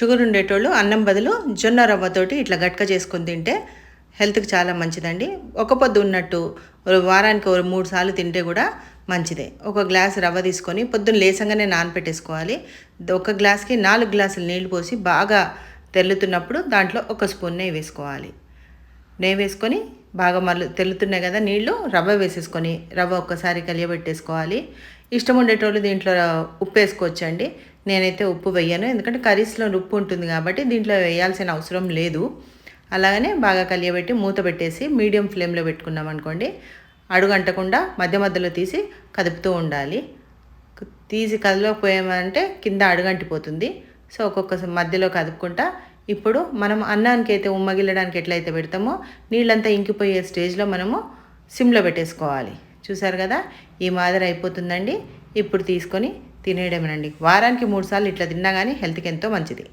Sugar ఉండేటోళ్ళు అన్నం బదులు జొన్న రవ్వతోటి ఇట్లా గట్క చేసుకొని తింటే హెల్త్కి చాలా మంచిదండి. ఒక పొద్దు ఉన్నట్టు వారానికి ఒక మూడు సార్లు తింటే కూడా మంచిదే. ఒక గ్లాస్ రవ్వ తీసుకొని పొద్దున్న లేసంగానే నానపెట్టేసుకోవాలి. ఒక గ్లాస్కి నాలుగు గ్లాసులు నీళ్ళు పోసి బాగా తెల్లుతున్నప్పుడు దాంట్లో ఒక స్పూన్ నెయ్యి వేసుకోవాలి. నెయ్యి వేసుకొని బాగా మళ్ళీ తెల్లుతున్నాయి కదా నీళ్ళు రవ్వ వేసేసుకొని రవ్వ ఒక్కసారి కలియబెట్టేసుకోవాలి. ఇష్టం ఉండేటోళ్ళు దీంట్లో ఉప్పు వేసుకోవచ్చండి. నేనైతే ఉప్పు వేయను. ఎందుకంటే కర్రీస్లో ఉప్పు ఉంటుంది కాబట్టి దీంట్లో వేయాల్సిన అవసరం లేదు. అలాగనే బాగా కలియబెట్టి మూత పెట్టేసి మీడియం ఫ్లేమ్లో పెట్టుకున్నాం అనుకోండి. అడుగంటకుండా మధ్య మధ్యలో తీసి కదుపుతూ ఉండాలి. తీసి కదలకపోయామంటే కింద అడుగంటిపోతుంది. సో ఒక్కొక్క మధ్యలో కదుపుకుంటా. ఇప్పుడు మనం అన్నానికి అయితే ఉమ్మగిల్లడానికి ఎట్లయితే పెడతామో నీళ్ళంతా ఇంకిపోయే స్టేజ్లో మనము సిమ్లో పెట్టేసుకోవాలి. చూసారు కదా? ఈ మాదిరి అయిపోతుందండి. ఇప్పుడు తీసుకొని తినేయడమేనండి. వారానికి మూడు సార్లు ఇట్లా తిన్నా కానీ హెల్త్కి ఎంతో మంచిది.